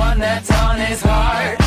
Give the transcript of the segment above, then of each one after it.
one that's on his heart.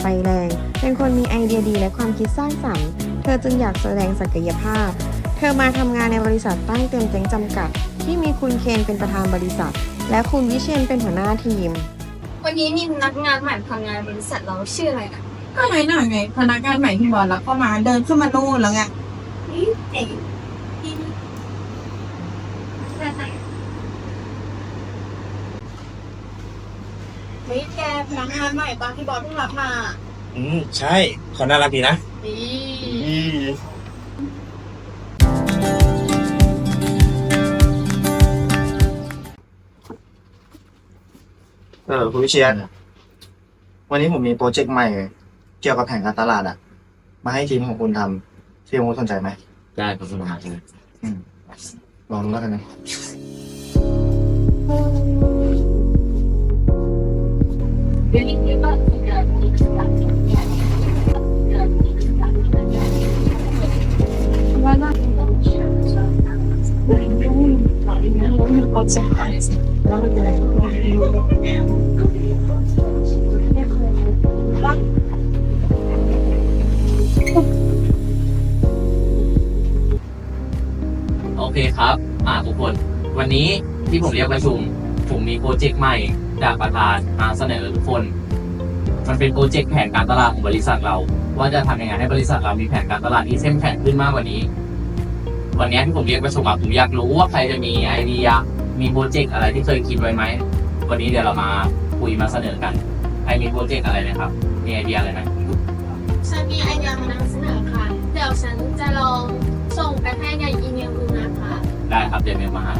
ไฟแรง เป็นคนมีไอเดียดีและความคิดสร้างสรรค์ เธอจึงอยากแสดงศักยภาพ เธอมาทำงานในบริษัทตั้งเต็มเจ๊งจำกัด ที่มีคุณเคนเป็นประธานบริษัท และคุณวิเชียนเป็นหัวหน้าทีม วันนี้มีพนักงานใหม่ทำงานบริษัทเราชื่ออะไรนะก็น้อยหน่าไงพนักงานใหม่ที่บอลแล้วก็มาเดินขึ้นมานู่นแล้วไงเอ๋ที่ใช่ใช่ เฮ้ยแกพนักงานใหม่ตอนที่บอลเพิ่งรับมาอืมใช่เขาน่ารักดีนะ ดีเออคุณวิเชียนวันนี้ผมมีโปรเจกต์ใหม่ เกี่ยวกับแผนการตลาดอะมาให้ทีมของคุณทำทีมของคุณสนใจไหมได้ครับคุณมหาชัยอืมลองดูแล้วกันนะ โอเคครับ อ่าทุกคน วันนี้ที่ผมเรียกประชุม ผมมีโปรเจกต์ใหม่ จากประธานมาเสนอทุกคน มันเป็นโปรเจกต์แผนการตลาดของบริษัทเรา ว่าจะทำยังไงให้บริษัทเรามีแผนการตลาดที่เข้มแข็งขึ้นมากกว่านี้ วันนี้ที่ผมเรียกประชุมอะผมอยากรู้ว่าใครจะมีไอเดียมีโปรเจกต์อะไรที่เคยคิดไว้ไหมวันนี้เดี๋ยวเรามาคุยมาเสนอกันใครมีโปรเจกต์อะไรนะครับมีไอเดียอะไรไหมฉันมีไอเดียมานำเสนอค่ะ เดี๋ยวฉันจะลองส่งไปให้ในอีเมลดูนะคะ ได้ครับเดี๋ยวเมลมาหา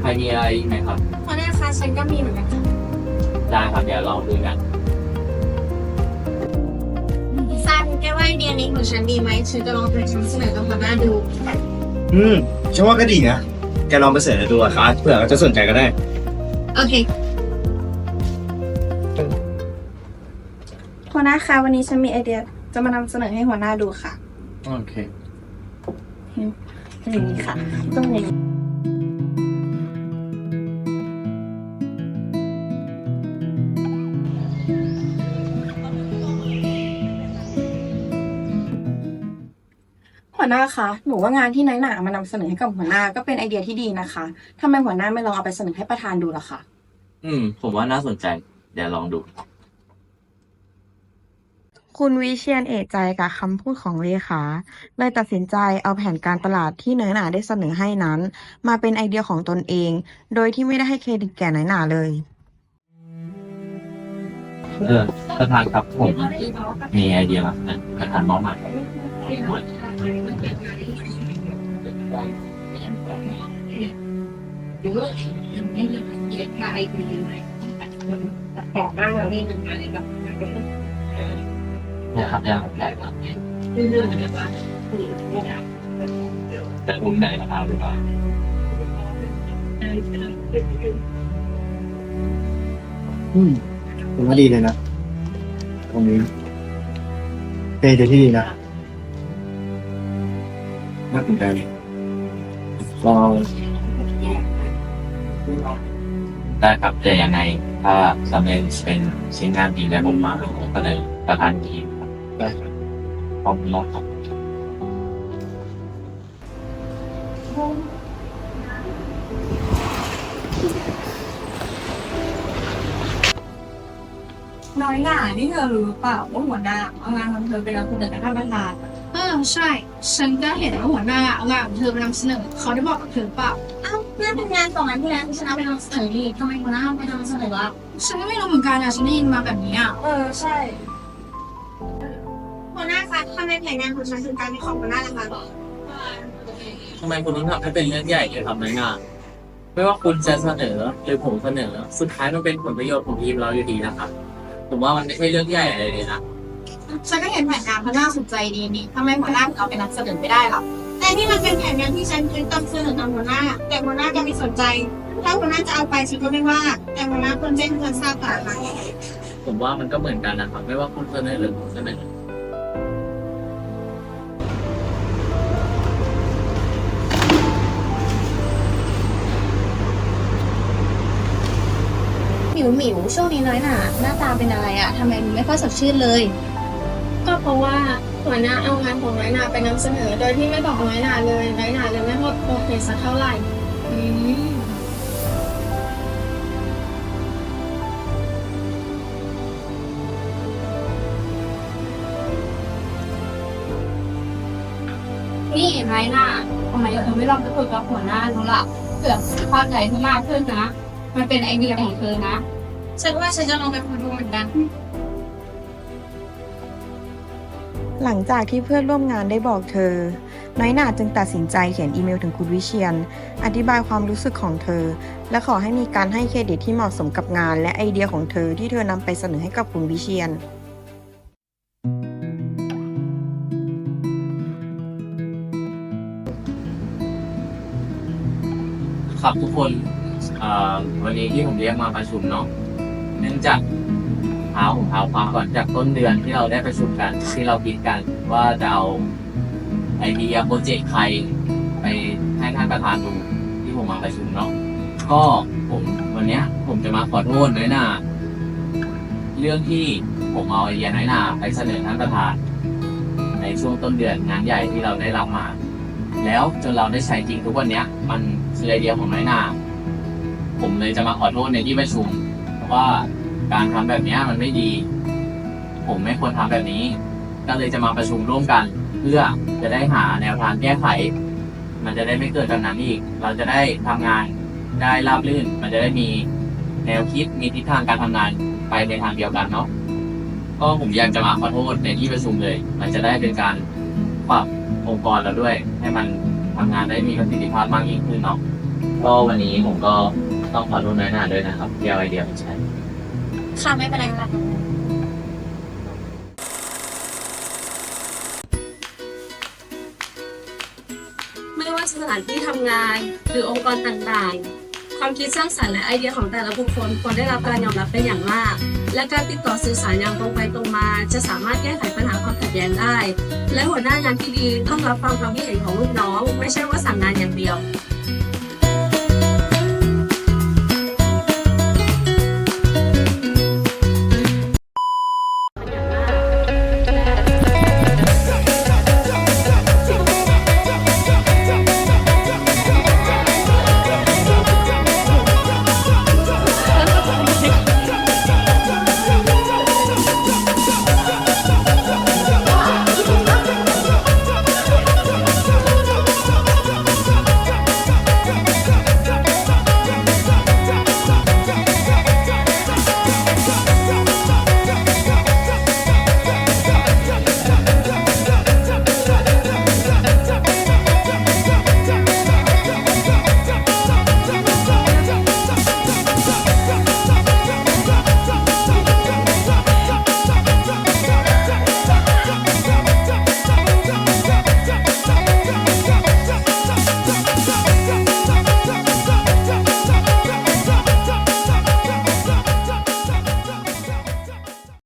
ใครมีอะไรอีกไหมครับ เพราะแน่ค่ะฉันก็มีเหมือนกันค่ะ ได้ครับเดี๋ยวลองดูกันซันแกว่าไอเดียนี้ของฉันดีไหมฉันจะลองไปนำเสนอกับหัวหน้าดูอืมฉันว่าก็ดีนะ แกลองไปเสนอดูอะครับเผื่อเขาจะสนใจก็ได้ โอเคหัวหน้าคะวันนี้ฉันมีไอเดียจะมานำเสนอให้หัวหน้าดูค่ะ โอเค อย่างนี้ค่ะตรงนี้ หัวหน้าคะ หนูว่างานที่น้อยหนามานำเสนอให้กับหัวหน้าก็เป็นไอเดียที่ดีนะคะทำไมหัวหน้าไม่ลองเอาไปเสนอให้ประธานดูล่ะคะ อืม ผมว่าน่าสนใจ เดี๋ยวลองดู คุณวิเชียนเอะใจกับคำพูดของเลขาเลยตัดสินใจเอาแผนการตลาดที่เนื้อหนาได้เสนอให้นั้น มาเป็นไอเดียของตนเอง โดยที่ไม่ได้ให้เครดิตแก่น้อยหนาเลย เออประธานครับผม มีไอเดียครับนะประธานมองมา เนี่ยครับเนี่ยครับแต่ผมได้ราคาหรือเปล่าอืมผมว่าดีเลยนะ ตรงนี้เป็นไอเดียที่ดีนะ น่าสนใจลองได้ครับแต่ยังไงถ้าสำเร็จเป็นชิ้นงานดีแล้วผมมาผมก็เลยประธานทีมครับได้ครับพร้อมน้องครับน้อยหน่านี่เธอรู้เปล่าว่าหัวหน้าเอางานของเธอไปรับเสนอกับท่านประธาน เออใช่ ฉันก็เห็นว่าหัวหน้าเอางานของเธอไปนำเสนอเขาได้บอกกับเธอเปล่าอ้าวนั่นเป็นงานสองงานที่แล้วที่ฉันเอาไปนำเสนอนี่ทำไมหัวหน้าไม่นำเสนอวะฉันก็ไม่รู้เหมือนกันอะฉันได้ยินมาแบบนี้อะเออใช่ หัวหน้าคะทำไมแผนงานของฉันคือการวิเคราะห์หัวหน้าล่ะคะทำไมคุณต้องทำให้เป็นเรื่องใหญ่เลยครับนายงานไม่ว่าคุณจะเสนอหรือผมเสนอ สุดท้ายมันเป็นผลประโยชน์ของทีมเราอยู่ดีนะครับ ผมว่ามันไม่ใช่เรื่องใหญ่อะไรเลยนะ ฉันก็เห็นแผนงานเขาน่าสนใจดีนี่ทำไมหัวหน้าถึงเอาไปนำเสนอไม่ได้ล่ะแต่นี่มันเป็นแผนงานที่ฉันคิดต้องเสนอกับหัวหน้า แต่หัวหน้าก็ไม่สนใจ ถ้าหัวหน้าจะเอาไปฉันก็ไม่ว่า แต่หัวหน้าควรแจ้งให้ฉันทราบก่อนนะผมว่ามันก็เหมือนกันนะครับ ไม่ว่าคุณเสนอหรือผมเสนอหมิวหมิวช่วงนี้น้อยหนาหน้าตาเป็นอะไรอะทำไมไม่ค่อยสดชื่นเลย ก็เพราะว่าหัวหน้าเอางานของน้อยนาไปนำเสนอ โดยที่ไม่บอกน้อยนาเลยน้อยนาเลยไม่โอเคสักเท่าไหร่อืมนี่น้อยหน่าทำไมเธอไม่ลองไปคุยกับหัวหน้าดูล่ะเผื่อเข้าใจเธอมากขึ้นนะ มันเป็นไอเดียของเธอนะ ฉันว่าฉันจะลองไปคุยดูเหมือนกัน หลังจากที่เพื่อนร่วมงานได้บอกเธอ น้อยหนาจึงตัดสินใจเขียนอีเมลถึงคุณวิเชียน อธิบายความรู้สึกของเธอ และขอให้มีการให้เครดิตที่เหมาะสมกับงาน และไอเดียของเธอที่เธอนำไปเสนอให้กับคุณวิเชียนครับทุกคนวันนี้ที่ผมเรียกมาประชุมเนาะเนื่องจาก ท้าผมเท้าความก่อนจากต้นเดือนที่เราได้ประชุมกันที่เราคิดกันว่าจะเอาไอเดียโปรเจกต์ใครไปให้ท่านประธานดูที่ผมมาประชุมเนาะก็ผมวันเนี้ย ผมจะมาขอโทษน้อยหนาเรื่องที่ผมเอาไอเดียน้อยหนาไปเสนอท่านประธาน ในช่วงต้นเดือนงานใหญ่ที่เราได้รับมา แล้วจนเราได้ใช้จริงทุกวันเนี้ย มันคือไอเดียของน้อยหนาผมเลยจะมาขอโทษในที่ประชุมเพราะว่า การทำแบบนี้มันไม่ดี ผมไม่ควรทำแบบนี้ ก็เลยจะมาประชุมร่วมกัน เพื่อจะได้หาแนวทางแก้ไข มันจะได้ไม่เกิดแบบนั้นอีก เราจะได้ทำงานได้ราบรื่น มันจะได้มีแนวคิดมีทิศทางการทำงานไปในทางเดียวกันเนาะก็ผมอยากจะมาขอโทษในที่ประชุมเลย มันจะได้เป็นการปรับองค์กรเราด้วย ให้มันทำงานได้มีประสิทธิภาพมากยิ่งขึ้นเนาะก็วันนี้ผมก็ต้องขอโทษน้อยหน้าด้วยนะครับที่เอาไอเดียมาใช้ ค่ะไม่เป็นไรค่ะ ไม่ว่าสถานที่ทำงานหรือองค์กรต่างๆ ความคิดสร้างสรรค์และไอเดียของแต่ละบุคคลควรได้รับการยอมรับเป็นอย่างมาก และการติดต่อสื่อสารอย่างตรงไปตรงมา จะสามารถแก้ไขปัญหาความขัดแย้งได้ และหัวหน้างานที่ดีต้องรับฟังความคิดเห็นของลูกน้อง ไม่ใช่ว่าสั่งงานอย่างเดียว